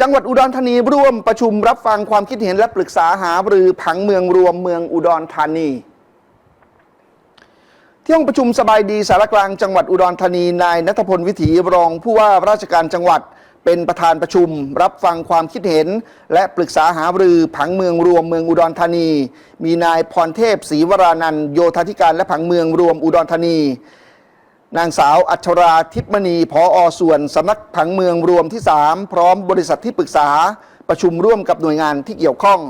จังหวัดอุดรธานีร่วมประชุมรับฟังความคิดเห็นและปรึกษาหารือผังเมืองรวมเมืองอุดรธานี ที่ห้องประชุมสบายดีสารกลางจังหวัดอุดรธานีนายนัทพลวิถีรองผู้ว่าราชการจังหวัดเป็นประธานประชุม รับฟังความคิดเห็น และปรึกษาหารือผังเมืองรวมเมืองอุดรธานี มีนายพรเทพศรีวรานันโยธาธิการและผังเมืองรวมอุดรธานี นางสาวอัชราทิพมณีพออส่วนสำนักผังเมืองรวมที่ 3 พร้อมบริษัทที่ปรึกษาประชุมร่วมกับหน่วยงานที่เกี่ยวข้อง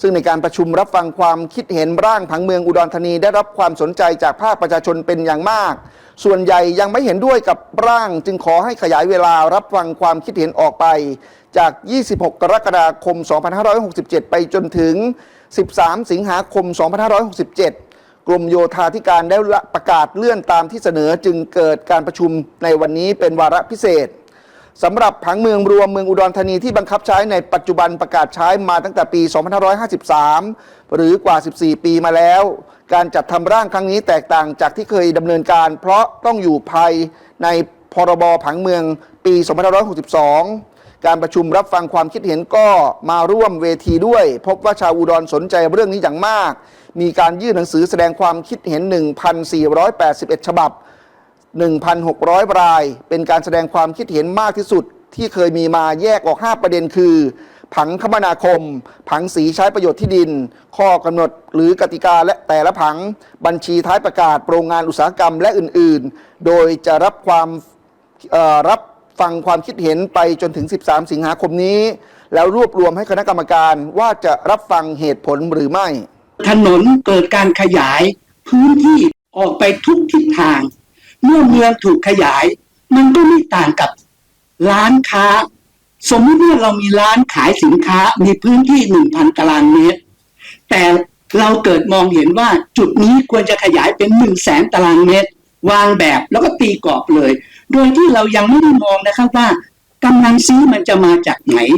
ซึ่งในการประชุมรับฟังความคิดเห็นร่างผังเมืองอุดรธานีได้รับความสนใจจากภาคประชาชนเป็นอย่างมาก ส่วนใหญ่ยังไม่เห็นด้วยกับร่างจึงขอให้ขยายเวลารับฟังความคิดเห็นออกไป จาก 26 กรกฎาคม 2567 ไปจนถึง 13 สิงหาคม 2567 กรมโยธาธิการได้ประกาศเลื่อนตามที่เสนอจึงเกิดการประชุมในวันนี้เป็นวาระพิเศษสำหรับผังเมืองรวมเมืองอุดรธานีที่บังคับใช้ในปัจจุบันประกาศใช้มาตั้งแต่ปี 2553 หรือกว่า 14 ปีมาแล้ว การจัดทำร่างครั้งนี้แตกต่างจากที่เคยดำเนินการ เพราะต้องอยู่ภายในพรบผังเมืองปี 2562 การประชุมรับฟังความคิดเห็นก็มาร่วมเวทีด้วย พบว่าชาวอุดรสนใจเรื่องนี้อย่างมาก มีการยื่นหนังสือแสดงความคิดเห็น 1,481 ฉบับ 1,600 ราย เป็นการแสดงความคิดเห็นมากที่สุดที่เคยมีมาแยกออก 5 ประเด็นคือ ผังคมนาคม ผังสีใช้ประโยชน์ที่ดิน ข้อกำหนดหรือกติกาและแต่ละผังบัญชีท้ายประกาศโรงงานอุตสาหกรรมและอื่น ๆ โดยจะรับความรับ ฟังความคิดเห็นไปจนถึง 13 สิงหาคมนี้ แล้วรวบรวมให้คณะกรรมการว่าจะรับฟังเหตุผลหรือไม่ ถนนเกิดการขยายพื้นที่ออกไปทุกทิศทาง เมื่อเมืองถูกขยาย มันก็ไม่ต่างกับร้านค้า สมมติว่าเรามีร้านขายสินค้ามีพื้นที่หนึ่งพันตารางเมตร แต่เราเกิดมองเห็นว่าจุดนี้ควรจะขยายเป็นหนึ่งแสนตารางเมตร วางแบบแล้วก็ตีกรอบเลย โดยที่เรายังไม่ได้มองนะครับว่ากำลังซื้อมันจะมาจากไหน